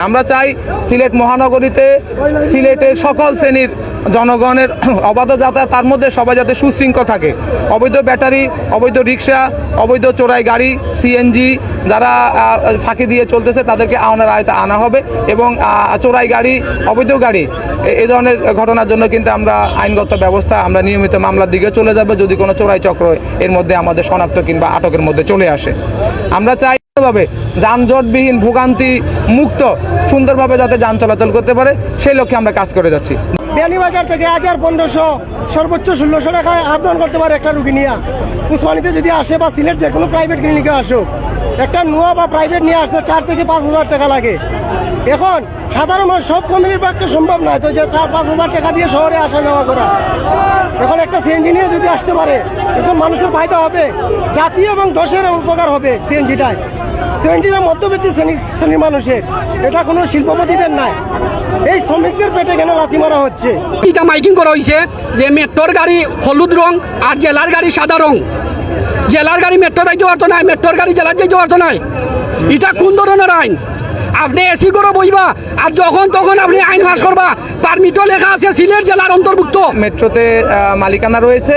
আমরা চাই সিলেট মহানগরীতে সিলেটের সকল শ্রেণির জনগণের অবাধ যাতায়াত, তার মধ্যে সবাই যাতে সুশৃঙ্খল থাকে। অবৈধ ব্যাটারি, অবৈধ রিক্সা, অবৈধ চোরাই গাড়ি সিএনজি যারা ফাঁকি দিয়ে চলতেছে, তাদেরকে আওনার আয়তা আনা হবে এবং চোরাই গাড়ি, অবৈধ গাড়ি, এ- এই ধরনের ঘটনার জন্য কিন্তু আমরা আইনগত ব্যবস্থা, আমরা নিয়মিত মামলার দিকে চলে যাব। যদি কোনো চোরাই চক্র এর মধ্যে আমাদের শনাক্ত কিংবা আটকের মধ্যে চলে আসে। আমরা চাই ভাবে যানজটবিহীন ভোগান্তি মুক্ত সুন্দরভাবে যাতে যান চলাচল করতে পারে, সেই লক্ষ্যে আমরা কাজ করে যাচ্ছি। বিয়ানীবাজার থেকে হাজার পনেরোশো, সর্বোচ্চ ষোলোশো টাকায় ডাউন করতে পারে একটা রুগী নিয়ে। উসমানিতে যদি আসে বা সিলেট যে কোনো প্রাইভেট ক্লিনিকে আসুক, একটা নোয়া বা প্রাইভেট নিয়ে আসতে চার থেকে পাঁচ হাজার টাকা লাগে। এখন, সাধারণ সব ফ্যামিলির পক্ষে সম্ভব নয় তো যে চার, পাঁচ হাজার টাকা দিয়ে শহরে আসা যাওয়া করা। এখন একটা সিএনজি নিয়ে যদি আসতে পারে একজন মানুষের ফায়দা হবে জাতীয় এবং দেশের উপকার হবে সিএনজিটায় সিএনজিটা মধ্যবিত্ত শ্রেণি শ্রেণির মানুষের এটা কোনো শিল্পপতিদের নাই। এই শ্রমিকদের পেটে কেন লাথি মারা হচ্ছে? এটা মাইকিং করা হয়েছে যে মেট্রোর গাড়ি হলুদ রং আর জেলার গাড়ি সাদা রং। জেলার গাড়ি মেট্রো যাইতে পারতো নাই মেট্রোর গাড়ি জেলার যাইতে পারতো নাই এটা কোন ধরনের আইন? আপনি এসি করে বইবা আর যখন তখন আপনি আইন পাস করবা। পারমিটও লেখা আছে সিলেট জেলার অন্তর্ভুক্ত। মেট্রোতে মালিকানা রয়েছে।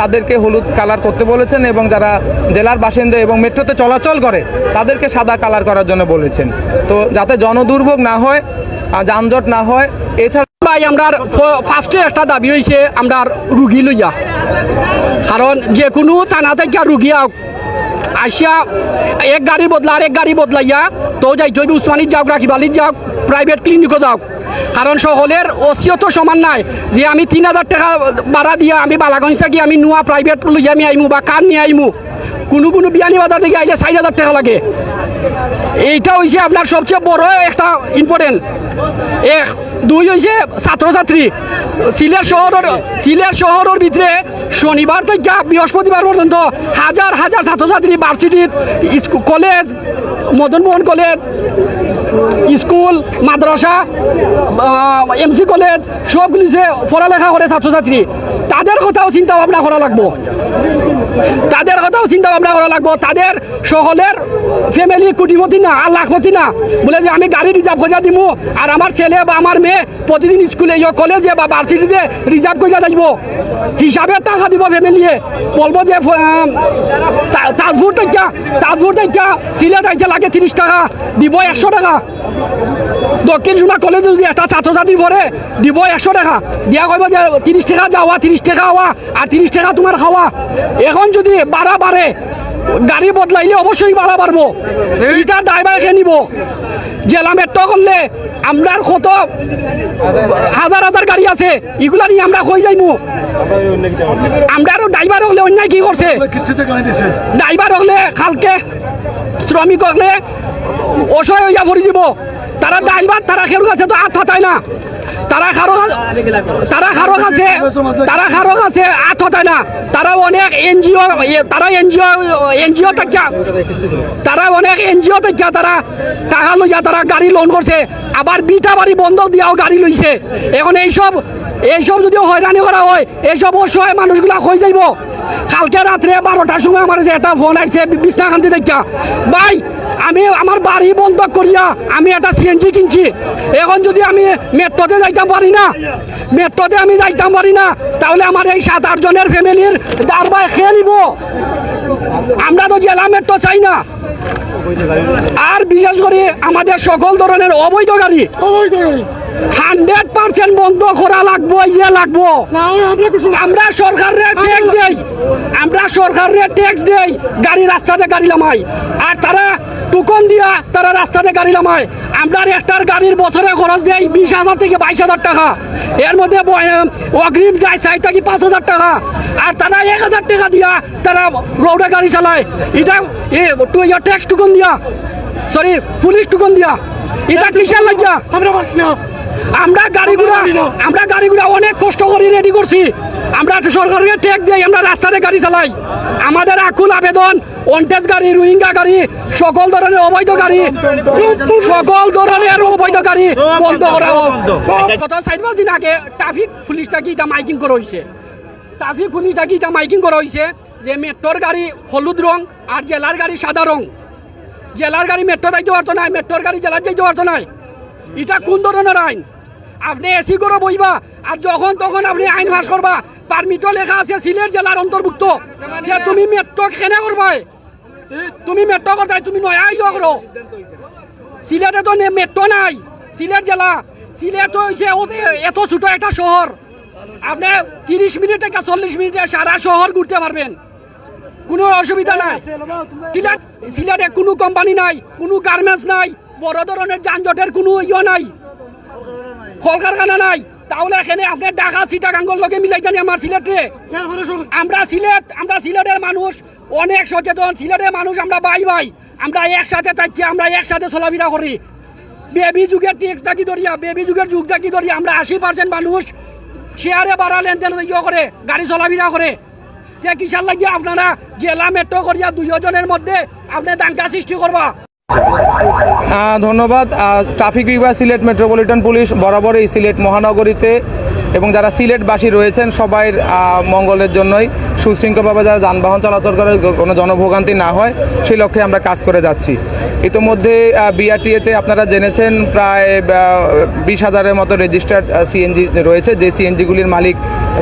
তাদেরকে হলুদ কালার করতে বলেছেন এবং যারা জেলার বাসিন্দা এবং মেট্রোতে চলাচল করে তাদেরকে সাদা কালার করার জন্য বলেছেন। তো যাতে জনদুর্ভোগ না হয় যানজট না হয় এছাড়া ভাই আমরা ফার্স্টে একটা দাবি হয়েছে আমরা রুগী লইয়া। কারণ যে কোনো থানা থেকে রুগী আসিয়া এক গাড়ি বদলা আর এক গাড়ি বদলাইয়া তো যাইতে হইবে উসমানিত যাওক রাখিবালিত যাওক প্রাইভেট ক্লিনিকও যাওক। কারণ সকলের তো সমান নাই। যে আমি তিন হাজার টাকা ভাড়া দিয়ে আমি বালাগঞ্জ থাকি, আমি নোয়া প্রাইভেট লইয়া আমি আইমু বা কার নিয়ে আইমু। কোনো কোনো বিয়ানি বাজার থেকে আইলে চার হাজার টাকা লাগে। এইটা হয়েছে আপনার সবচেয়ে বড় একটা ইম্পর্টেন্ট এক, দুই হয়েছে ছাত্রছাত্রী। সিলেট শহরের সিলেট শহরের ভিতরে শনিবার থেকে বৃহস্পতিবার পর্যন্ত হাজার হাজার ছাত্রছাত্রী ভার্সিটির college Madan Mohan college school, মাদ্রাসা এমসি কলেজ সবগুলি যে পড়ালেখা করে ছাত্রছাত্রী। তাদের কথাও চিন্তা ভাবনা করা লাগবো। তাদের কথাও চিন্তা ভাবনা করা লাগবো। তাদের সকলের ফ্যামিলি কোটিপতি না, আর লাখপতি না। বলে যে, আমি গাড়ি রিজার্ভ করে দিব আর আমার ছেলে বা আমার মেয়ে প্রতিদিন স্কুলে ইয়ে কলেজে বা ভার্সিটিতে রিজার্ভ করে যাইব। হিসাবে টাকা দিব ফ্যামিলিয়ে বলব যে তাজপুর থেকে তাজপুর থেকে সিলেট আইতে লাগে তিরিশ টাকা। দিব একশো টাকা। দক্ষিণ সুমা কলেজে যদি একটা ছাত্রছাত্রী পড়ে, দিব একশো টাকা। দিয়া কইব যে, তিরিশ টাকা যাওয়া, তিরিশ টাকা হওয়া, আর তিরিশ টাকা তোমার খাওয়া। এখন যদি বাড়া বাড়ে গাড়ি বদলাইলে অবশ্যই ভাড়া বাড়বো। এটা ড্রাইভারকে নিব? জেলা মেট্রো করলে আমরা কত হাজার হাজার গাড়ি আছে, এগুলা নিয়ে আমরা হয়ে যাইমু? আমরা আরও ড্রাইভার হলে অন্যায় কি করছে? ড্রাইভার হলে খালকে শ্রমিক হলে অসহায় হইয়া ভরি দিব। তারা ড্রাইভার তারা খের কাছে তো আত হতায় না। তারা খারো তারা খারো কাছে তারা খারো কাছে আত হতায় না। তারা অনেক এনজিও তারা এনজিও এনজিও থেকে তারা অনেক এনজিও থেকে তারা টাকা লইয়া তারা গাড়ি লোন করছে। আবার বিটা বাড়ি বন্ধ দিয়াও গাড়ি লইছে। এখন এইসব এইসব যদি হয়রানি করা হয়, এইসব অসহায় মানুষগুলা হয়ে যাইব কালকে রাত্রে বারোটার সময় আমার যে একটা ফোন আসছে বিছনাকান্তি দেখা ভাই আমি আমার বাড়ি বন্ধ করিয়া আমি একটা সিএনজি কিনছি। এখন যদি আমি মেট্রোতে যাইতাম পারি না, মেট্রোতে আমি যাইতাম পারি না, তাহলে আমার এই সাত আট জনের ফ্যামিলির দারবায় খেয়ে নিব। আমরা তো জেলা মেট্রো চাই না। আর বিশেষ করে আমাদের সকল ধরনের অবৈধ গাড়ি। হান্ড্রেড পার্সেন্ট বন্ধ করা লাগবো ইয়ে লাগবো। আমরা সরকারের ট্যাক্স দেই। আমরা সরকারের ট্যাক্স দেই। গাড়ি রাস্তাতে গাড়ি লামাই আর তারা টুকন দিয়া তারা রাস্তাতে গাড়ি নামায়। আমরা একটার গাড়ির বছরে খরচ দেয় বিশ হাজার থেকে বাইশ হাজার টাকা। এর মধ্যে অগ্রিম যায় চাই থাকি পাঁচ হাজার টাকা। আর তারা এক হাজার টাকা দিয়া তারা রোডে গাড়ি চালায়। এটা ট্যাক্স টুকন দিয়া। সরি পুলিশ টুকন দিয়া। এটা কিসের লাগিয়া? আমরা গাড়িগুলা আমরা গাড়িগুলা অনেক কষ্ট করে রেডি করছি। আমরা সরকারকে ট্যাগ দিই, আমরা রাস্তাতে গাড়ি চালাই। আমাদের আকুল আবেদন অন্টেজ গাড়ি, রোহিঙ্গা গাড়ি, সকল ধরনের অবৈধ গাড়ি, সকল ধরনের অবৈধ গাড়ি বন্ধ করা হোক। গত চার পাঁচ দিন আগে ট্রাফিক পুলিশটা কি এটা মাইকিং করা হয়েছে ট্রাফিক পুলিশটা কি এটা মাইকিং করা হয়েছে যে মেট্রোর গাড়ি হলুদ রং আর জেলার গাড়ি সাদা রং। জেলার গাড়ি মেট্রো যাইতে পারতো না, মেট্রোর গাড়ি জেলার যাইতে পারতো না। এটা কোন ধরনের আইন? আপনি এসি করে বইবা, আর যখন তখন আপনি আইন পাস করবা। পারমিটও লেখা আছে, সিলেট জেলার অন্তর্ভুক্ত। যে তুমি মেট্রো কেনে করবাই? তুমি মেট্রো করতাই, তুমি নয়া ইয়ে করো। সিলেটে তো মেট্রো নাই, সিলেট জেলা। সিলেট ওতে- এত ছোট একটা শহর। আপনি তিরিশ মিনিট থেকে চল্লিশ মিনিটে সারা শহর ঘুরতে পারবেন। কোনো অসুবিধা নাই। সিলেট সিলেটে কোনো কোম্পানি নাই, কোনো গার্মেন্টস নাই, বড় ধরনের যানজটের কোনো ইয়ে নাই। কলকারখানা নাই। তাহলে এখানে আপনি ঢাকা সিটাগাঙ্গর লগে মিলাই জানি আমার সিলেটে আমরা সিলেট, আমরা সিলেটের মানুষ, অনেক সচেতন। সিলেটের মানুষ আমরা বাই বাই। আমরা একসাথে থাকি, আমরা একসাথে চলাফেরা করি। বেবি যুগের টেক্স থাকি ধরিয়া বেবি যুগের যুগ থাকি ধরিয়া আমরা আশি পার্সেন্ট মানুষ শেয়ারে বাড়া লেনদেন ইয়ে করে, গাড়ি চলাফেরা করে। কিসার লাগিয়ে আপনারা জেলা মেট্রো করিয়া দুইজনের মধ্যে আপনি দাঙ্গা সৃষ্টি করবা। ধন্যবাদ। ট্রাফিক বিভাগ, সিলেট মেট্রোপলিটন পুলিশ বরাবরই সিলেট মহানগরীতে এবং যারা সিলেটবাসী রয়েছেন সবাই মঙ্গলের জন্যই। সুশৃঙ্খলভাবে যারা যানবাহন চলাচল করে কোনো জনভোগান্তি না হয়, সেই লক্ষ্যে আমরা কাজ করে যাচ্ছি। ইতোমধ্যে বিআরটিএতে আপনারা জেনেছেন, প্রায় বিশ হাজারের মতো রেজিস্টার্ড সিএনজি রয়েছে, যে সিএনজিগুলির মালিক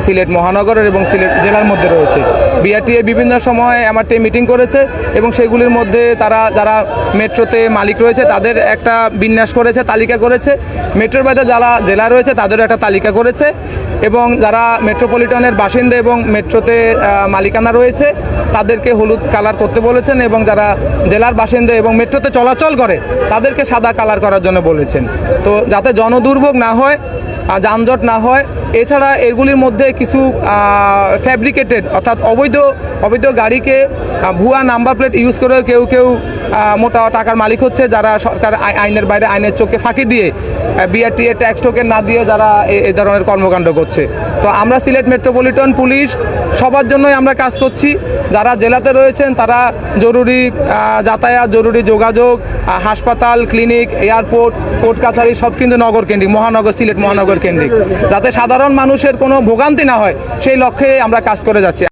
সিলেট মহানগরের এবং সিলেট জেলার মধ্যে রয়েছে। বিআরটিএ বিভিন্ন সময় এমআরটি মিটিং করেছে এবং সেগুলির মধ্যে তারা, যারা মেট্রোতে মালিক রয়েছে, তাদের একটা বিন্যাস করেছে, তালিকা করেছে। মেট্রোর বাইরে যারা জেলা রয়েছে, তাদেরও একটা তালিকা করেছে। এবং যারা মেট্রোপলিটনের বাসিন্দা এবং মেট্রোতে মালিকানা রয়েছে, তাদেরকে হলুদ কালার করতে বলেছেন এবং যারা জেলার বাসিন্দা এবং মেট্রোতে চলাচল করে, তাদেরকে সাদা কালার করার জন্য বলেছেন। তো যাতে জনদুর্ভোগ না হয় যানজট না হয়। এছাড়া এগুলির মধ্যে কিছু ফ্যাব্রিকেটেড অর্থাৎ অবৈধ অবৈধ গাড়িকে ভুয়া নাম্বার প্লেট ইউজ করে কেউ কেউ মোটা টাকার মালিক হচ্ছে যারা সরকার আইনের বাইরে আইনের চোখে ফাঁকি দিয়ে বিআরটিএ ট্যাক্স টোকেন না দিয়ে যারা এ- ধরনের কর্মকাণ্ড করছে। তো আমরা সিলেট মেট্রোপলিটন পুলিশ সবার জন্যই আমরা কাজ করছি। যারা জেলাতে রয়েছেন তারা জরুরি যাতায়াত, জরুরি যোগাযোগ হাসপাতাল, ক্লিনিক, এয়ারপোর্ট, কোর্ট কাছারি, সব কিন্তু নগর কেন্দ্রিক, মহানগর, সিলেট মহানগর কেন্দ্রিক। যাতে সাধারণ মানুষের কোনো ভোগান্তি না হয়, সেই লক্ষ্যে আমরা কাজ করে যাচ্ছি।